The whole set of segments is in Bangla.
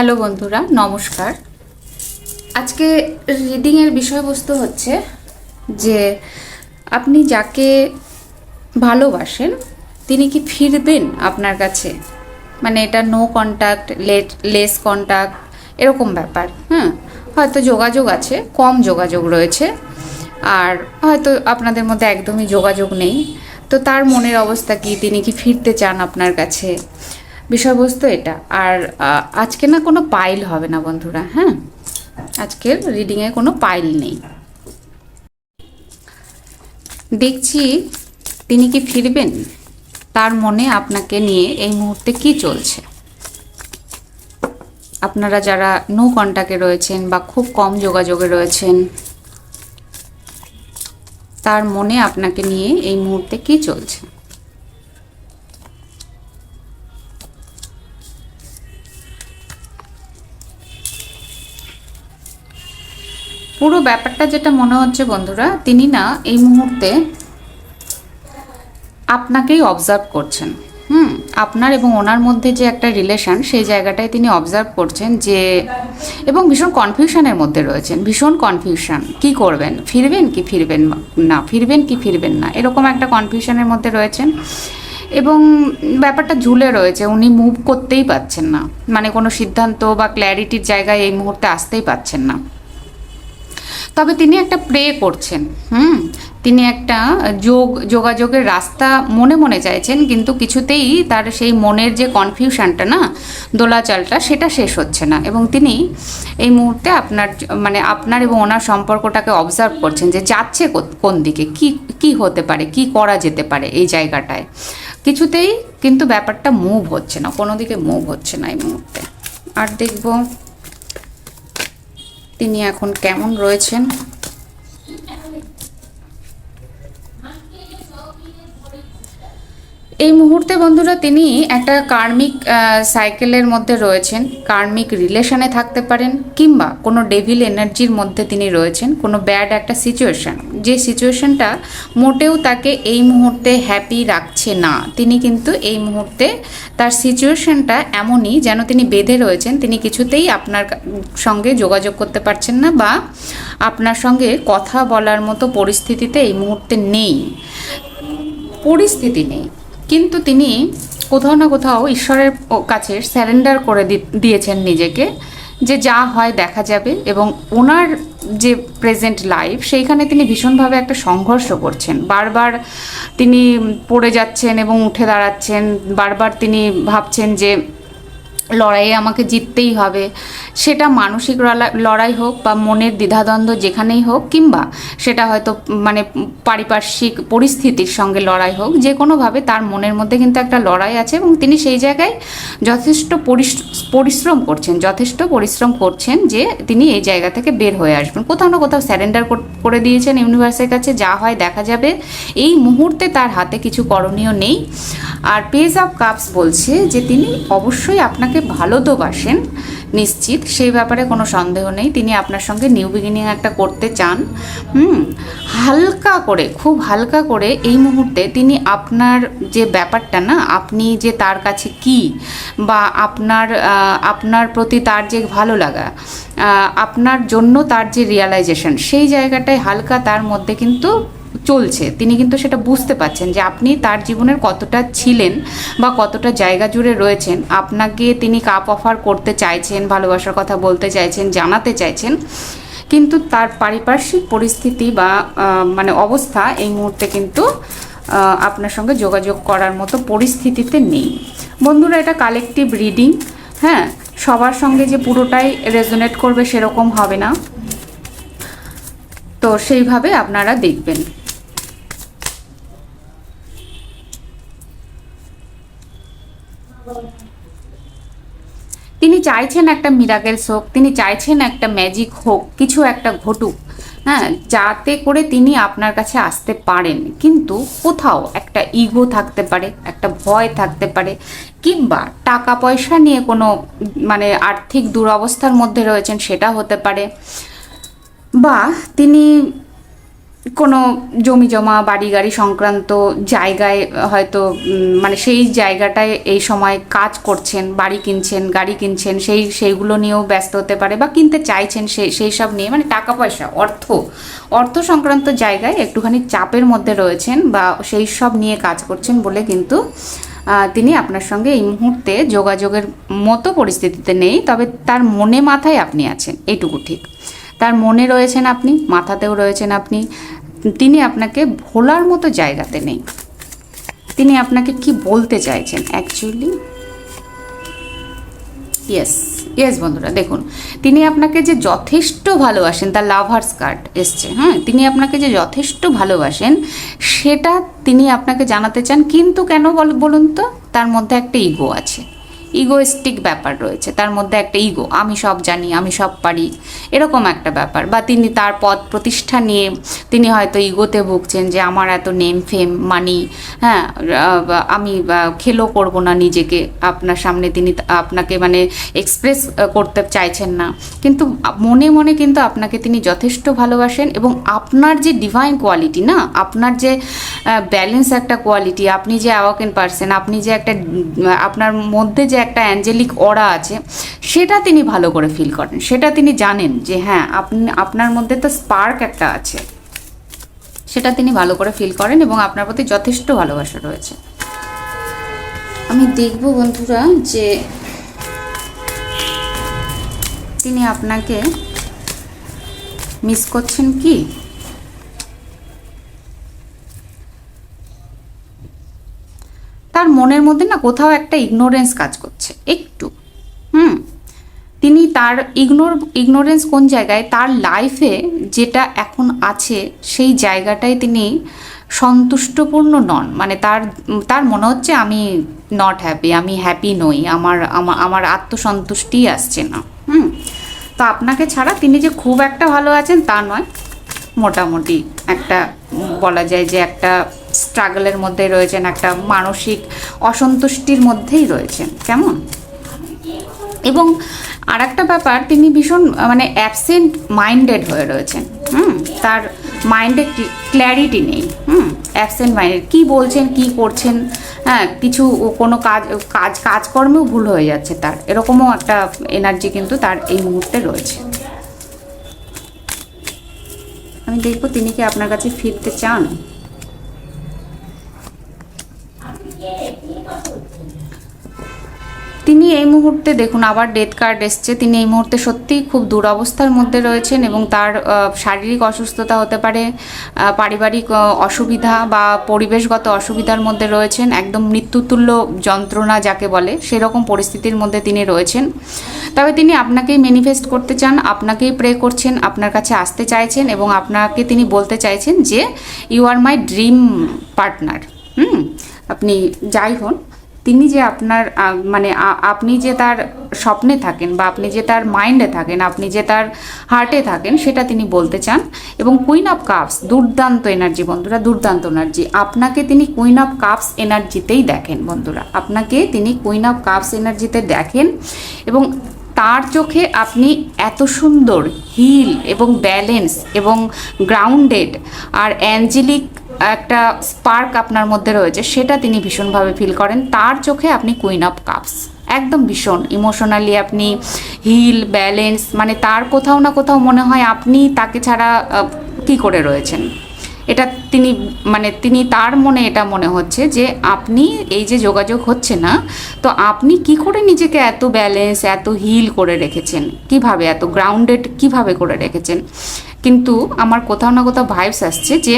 হ্যালো বন্ধুরা, নমস্কার। আজকে রিডিংয়ের বিষয়বস্তু হচ্ছে যে আপনি যাকে ভালোবাসেন, তিনি কি ফিরবেন আপনার কাছে? মানে এটা no contact let less contact এরকম ব্যাপার হ্যাঁ হয়তো যোগাযোগ আছে, কম যোগাযোগ রয়েছে, আর হয়তো আপনাদের মধ্যে একদমই যোগাযোগ নেই। তো তার মনের অবস্থা কি? তিনি কি ফিরতে চান আপনার কাছে? বিষয়বস্তু এটা। আর আজকে না কোনো পাইল হবে না বন্ধুরা হ্যাঁ? আজকের রিডিংয়ে কোনো পাইল নেই। দেখছি তিনি কি ফিরবেন? তার মনে আপনাকে নিয়ে এই মুহূর্তে কি চলছে? আপনারা যারা নো কন্ট্যাক্টে রয়েছেন বা খুব কম যোগাযোগে রয়েছেন, তার মনে আপনাকে নিয়ে এই মুহূর্তে কি চলছে? পুরো ব্যাপারটা যেটা মনে হচ্ছে বন্ধুরা, তিনি না এই মুহূর্তে আপনাকেই অবজার্ভ করছেন। হুম, আপনার এবং ওনার মধ্যে যে একটা রিলেশন সেই জায়গাটায় তিনি অবজার্ভ করছেন যে, এবং ভীষণ কনফিউশনের মধ্যে রয়েছেন। ভীষণ কনফিউশন কি করবেন? ফিরবেন কি ফিরবেন না? ফিরবেন কি ফিরবেন না? এরকম একটা কনফিউশনের মধ্যে রয়েছেন। এবং ব্যাপারটা ঝুলে রয়েছে, উনি মুভ করতেই পাচ্ছেন না। মানে কোনো সিদ্ধান্ত বা ক্ল্যারিটির জায়গায় এই মুহূর্তে আসতেই পাচ্ছেন না। তবে তিনি একটা প্রে করছেন, হুম? তিনি একটা যোগ, যোগাযোগের রাস্তা মনে মনে চাইছেন, কিন্তু কিছুতেই তার সেই মনের যে কনফিউশনটা না, দোলাচালটা, সেটা শেষ হচ্ছে না। এবং তিনি এই মুহূর্তে আপনার মানে আপনার এবং ওনার সম্পর্কটাকে অবজার্ভ করছেন যে যাচ্ছে কোন দিকে? কি কি হতে পারে? কি করা যেতে পারে এই জায়গাটায়? কিছুতেই কিন্তু ব্যাপারটা মুভ হচ্ছে না, কোনো দিকে মুভ হচ্ছে না এই মুহূর্তে। আর দেখব তিনি এখন কেমন রয়েছেন? এই মুহূর্তে বন্ধুরা তিনি একটা কার্মিক সাইকেলের মধ্যে রয়েছেন। কার্মিক রিলেশনে থাকতে পারেন কিংবা কোনো ডেভিল এনার্জির মধ্যে তিনি রয়েছেন। কোনো ব্যাড একটা সিচুয়েশন যে সিচুয়েশনটা মোটেও তাকে এই মুহূর্তে হ্যাপি রাখছে না। তিনি কিন্তু এই মুহূর্তে তার সিচুয়েশনটা এমনই যেন তিনি বেঁধে রয়েছেন। তিনি কিছুতেই আপনার সঙ্গে যোগাযোগ করতে পারছেন না বা আপনার সঙ্গে কথা বলার মতো পরিস্থিতিতে এই মুহূর্তে নেই। পরিস্থিতি নেই। কিন্তু তিনি কোথাও না কোথাও ঈশ্বরের কাছে স্যারেন্ডার করে দিয়েছেন নিজেকে, যে যা হয় দেখা যাবে এবং ওনার যে প্রেজেন্ট লাইফ সেইখানে তিনি ভীষণভাবে একটা সংঘর্ষ করছেন। বারবার তিনি পড়ে যাচ্ছেন এবং উঠে দাঁড়াচ্ছেন, বারবার তিনি ভাবছেন যে লড়াইয়ে আমাকে জিততেই হবে। সেটা মানসিক লড়া- লড়াই হোক বা মনের দ্বিধাদ্বন্দ্ব যেখানেই হোক কিংবা সেটা হয়তো মানে পারিপার্শ্বিক পরিস্থিতির সঙ্গে লড়াই হোক, যে কোনোভাবে তার মনের মধ্যে কিন্তু একটা লড়াই আছে এবং তিনি সেই জায়গায় যথেষ্ট পরিশ- পরিশ্রম করছেন, যথেষ্ট পরিশ্রম করছেন যে তিনি এই জায়গা থেকে বের হয়ে আসবেন। কোথাও না কোথাও স্যারেন্ডার করে দিয়েছেন ইউনিভার্সের কাছে, যা হয় দেখা যাবে। এই মুহূর্তে তার হাতে কিছু করণীয় নেই। আর পেজ অফ কাপস বলছে যে তিনি অবশ্যই আপনাকে ভালো তো বাসেন, নিশ্চিত, সেই ব্যাপারে কোনো সন্দেহ নেই। তিনি আপনার সঙ্গে নিউ বিগিনিং একটা করতে চান। হুম, হালকা করে, খুব হালকা করে এই মুহূর্তে তিনি আপনার যে ব্যাপারটা না, আপনি যে তার কাছে কি বা আপনার আপনার প্রতি তার যে ভালো লাগা আপনার জন্য তার যে রিয়ালাইজেশন সেই জায়গাটায় হালকা তার মধ্যে কিন্তু চলছে, তিনি কিন্তু সেটা বুঝতে পারছেন যে আপনি তার জীবনের কতটা ছিলেন বা কতটা জায়গা জুড়ে রয়েছেন। আপনাকে তিনি কাপ অফার করতে চাইছেন, ভালোবাসার কথা বলতে চাইছেন, জানাতে চাইছেন। কিন্তু তার পারিপার্শ্বিক পরিস্থিতি বা মানে অবস্থা এই মুহূর্তে কিন্তু আপনার সঙ্গে যোগাযোগ করার মতো পরিস্থিতিতে নেই। বন্ধুরা, এটা কালেকটিভ রিডিং হ্যাঁ? সবার সঙ্গে যে পুরোটাই রেজোনেট করবে সেরকম হবে না। তো সেইভাবে আপনারা দেখবেন। তিনি চাইছেন একটা মিরাকেলস হোক তিনি চাইছেন একটা ম্যাজিক হোক, কিছু একটা ঘটুক হ্যাঁ যাতে করে তিনি আপনার কাছে আসতে পারেন। কিন্তু কোথাও একটা ইগো থাকতে পারে, একটা ভয় থাকতে পারে, কিংবা টাকা পয়সা নিয়ে কোনো মানে আর্থিক দুরবস্থার মধ্যে রয়েছেন, সেটা হতে পারে। বা তিনি কোনো জমি জমা বাড়ি গাড়ি সংক্রান্ত জায়গায় হয়তো মানে সেই জায়গাটায় এই সময় কাজ করছেন, বাড়ি কিনছেন, গাড়ি কিনছেন, সেই, সেইগুলো নিয়েও ব্যস্ত হতে পারে বা কিনতে চাইছেন সেই সেই সব নিয়ে মানে টাকা পয়সা অর্থ অর্থ সংক্রান্ত জায়গায় একটুখানি চাপের মধ্যে রয়েছেন বা সেই সব নিয়ে কাজ করছেন বলে কিন্তু তিনি আপনার সঙ্গে এই মুহূর্তে যোগাযোগের মতো পরিস্থিতিতে নেই, তবে তার মনে মাথায় আপনি আছেন এইটুকু ঠিক। তার মনে রয়েছেন আপনি, মাথাতেও রয়েছেন আপনি তিনি আপনাকে ভোলার মতো জায়গাতে নেই। তিনি আপনাকে কি বলতে চাইছেন অ্যাকচুয়ালি ইয়েস ইয়েস বন্ধুরা, দেখুন, তিনি আপনাকে যে যথেষ্ট ভালোবাসেন, তার লাভার্স কার্ড এসছে হ্যাঁ? তিনি আপনাকে যে যথেষ্ট ভালোবাসেন, সেটা তিনি আপনাকে জানাতে চান, কিন্তু কেন বল- বলুন তো? তার মধ্যে একটা ইগো আছে। ইগোয়েস্টিক ব্যাপার রয়েছে। তার মধ্যে একটা ইগো আমি সব জানি, আমি সব পারি, এরকম একটা ব্যাপার। বা তিনি তার পদ প্রতিষ্ঠা নিয়ে তিনি হয়তো ইগোতে ভুগছেন যে আমার এত নেম ফেম মানি হ্যাঁ আমি খেলো করব না নিজেকে, আপনার সামনে তিনি আপনাকে মানে এক্সপ্রেস করতে চাইছেন না। কিন্তু মনে মনে কিন্তু আপনাকে তিনি যথেষ্ট ভালোবাসেন এবং আপনার যে ডিভাইন কোয়ালিটি না, আপনার যে ব্যালেন্স একটা কোয়ালিটি আপনি যে অ্যাওয়াকেন পারসন আপনি যে একটা, আপনার মধ্যে যে একটা অ্যাঞ্জেলিক অরা আছে, সেটা তিনি ভালো করে ফিল করেন। সেটা তিনি জানেন যে হ্যাঁ আপনি, আপনার মধ্যে তো স্পার্ক একটা আছে। সেটা তিনি ভালো করে ফিল করেন এবং আপনার প্রতি যথেষ্ট ভালোবাসা রয়েছে। আমি দেখব বন্ধুরা যে তিনি আপনাকে মিস করছেন কি? তার মনের মধ্যে না কোথাও একটা ইগনোরেন্স কাজ করছে, একটু। হুম? তিনি তার ইগনোর ইগনোরেন্স কোন জায়গায়? তার লাইফে যেটা এখন আছে, সেই জায়গাটায় তিনি সন্তুষ্টপূর্ণ নন। মানে তার তার মনে হচ্ছে আমি নট হ্যাপি আমি হ্যাপি নই, আমার আমার আমার আত্মসন্তুষ্টি আসছে না। হুম? তো আপনাকে ছাড়া তিনি যে খুব একটা ভালো আছেন তা নয়। মোটামুটি একটা বলা যায় যে একটা স্ট্রাগলের মধ্যে রয়েছেন, একটা মানসিক অসন্তুষ্টির মধ্যেই রয়েছেন। কেমন? এবং আর একটা ব্যাপার, তিনি ভীষণ মানে অ্যাবসেন্ট মাইন্ডেড হয়ে রয়েছেন। হুম? তার মাইন্ডে ক্ল্যারিটি নেই। হুম? অ্যাবসেন্ট মাইন্ডেড কী বলছেন, কি করছেন? হ্যাঁ কিছু কোনো কাজ কাজ, কাজকর্মেও ভুল হয়ে যাচ্ছে তার। এরকমও একটা এনার্জি কিন্তু তার এই মুহূর্তে রয়েছে। আমি দেখব তিনি কি আপনার কাছে ফিরতে চান? তিনি এই মুহূর্তে দেখুন, আবার ডেথ কার্ড এসছে। তিনি এই মুহূর্তে সত্যিই খুব দুরবস্থার মধ্যে রয়েছেন এবং তার শারীরিক অসুস্থতা হতে পারে পারিবারিক অসুবিধা বা পরিবেশগত অসুবিধার মধ্যে রয়েছেন। একদম মৃত্যুতুল্য যন্ত্রণা যাকে বলে, সেরকম পরিস্থিতির মধ্যে তিনি রয়েছেন। তবে তিনি আপনাকেই ম্যানিফেস্ট করতে চান, আপনাকেই প্রে করছেন, আপনার কাছে আসতে চাইছেন এবং আপনাকে তিনি বলতে চাইছেন যে you are my dream partner hmm? আপনি যাই হন তিনি যে আপনার মানে আপনি যে তার স্বপ্নে থাকেন বা আপনি যে তার মাইন্ডে থাকেন, আপনি যে তার হার্টে থাকেন, সেটা তিনি বলতে চান। এবং কুইন অফ কাপস দুর্দান্ত এনার্জি বন্ধুরা, দুর্দান্ত এনার্জি আপনাকে তিনি কুইন অফ কাপস এনার্জিতেই দেখেন বন্ধুরা। আপনাকে তিনি কুইন অফ কাপস এনার্জিতে দেখেন এবং তার চোখে আপনি এত সুন্দর হিল এবং ব্যালেন্স এবং গ্রাউন্ডেড আর অ্যাঞ্জেলিক একটা স্পার্ক আপনার মধ্যে রয়েছে, সেটা তিনি ভীষণভাবে ফিল করেন। তার চোখে আপনি কুইন অফ কাপস একদম ভীষণ। ইমোশনালি আপনি হিল ব্যালেন্স মানে তার কোথাও না কোথাও মনে হয় আপনি তাকে ছাড়া কি করে রয়েছেন। এটা তিনি মানে তিনি তার মনে এটা মনে হচ্ছে যে আপনি এই যে যোগাযোগ হচ্ছে না, তো আপনি কি করে নিজেকে এত ব্যালেন্স এত হিল করে রেখেছেন? কীভাবে এত গ্রাউন্ডেড কীভাবে করে রেখেছেন? কিন্তু আমার কোথাও না কোথাও ভাইবস আসছে যে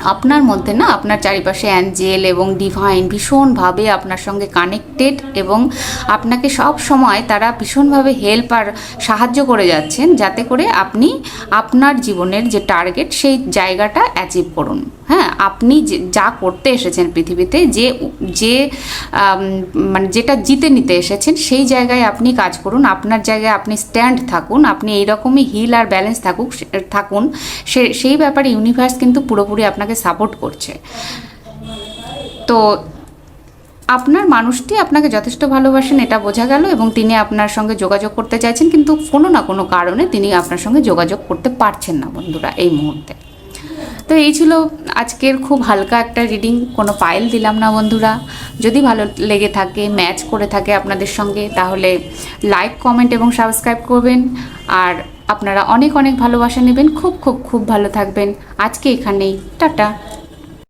আপনার মধ্যে না আপনার চারিপাশে অ্যাঞ্জেল এবং ডিভাইন ভীষণভাবে আপনার সঙ্গে কানেক্টেড এবং আপনাকে সব সময় তারা ভীষণভাবে হেল্প আর সাহায্য করে যাচ্ছেন যাতে করে আপনি আপনার জীবনের যে টার্গেট সেই জায়গাটা অ্যাচিভ করুন। হ্যাঁ আপনি যে- করতে এসেছেন পৃথিবীতে, যে যে মানে যেটা জিতে নিতে এসেছেন সেই জায়গায় আপনি কাজ করুন, আপনার জায়গায় আপনি স্ট্যান্ড থাকুন, আপনি এইরকমই হিল আর ব্যালেন্স থাকুক, থাকুন, সে, সেই ব্যাপারে ইউনিভার্স কিন্তু পুরোপুরি আপনাকে আপনাকে সাপোর্ট করছে। তো আপনার মানুষটি আপনাকে যথেষ্ট ভালোবাসেন, এটা বোঝা গেল এবং তিনি আপনার সঙ্গে যোগাযোগ করতে চাইছেন, কিন্তু কোনো না কোনো কারণে তিনি আপনার সঙ্গে যোগাযোগ করতে পারছেন না বন্ধুরা এই মুহূর্তে। তো এই ছিল আজকের খুব হালকা একটা রিডিং কোনো ফাইল দিলাম না বন্ধুরা। যদি ভালো লেগে থাকে ম্যাচ করে থাকে আপনাদের সঙ্গে, তাহলে লাইক কমেন্ট এবং সাবস্ক্রাইব করবেন। আর আপনারা অনেক অনেক ভালোবাসা নেবেন খুব খুব খুব ভালো থাকবেন। আজকে এখানেই। টাটা।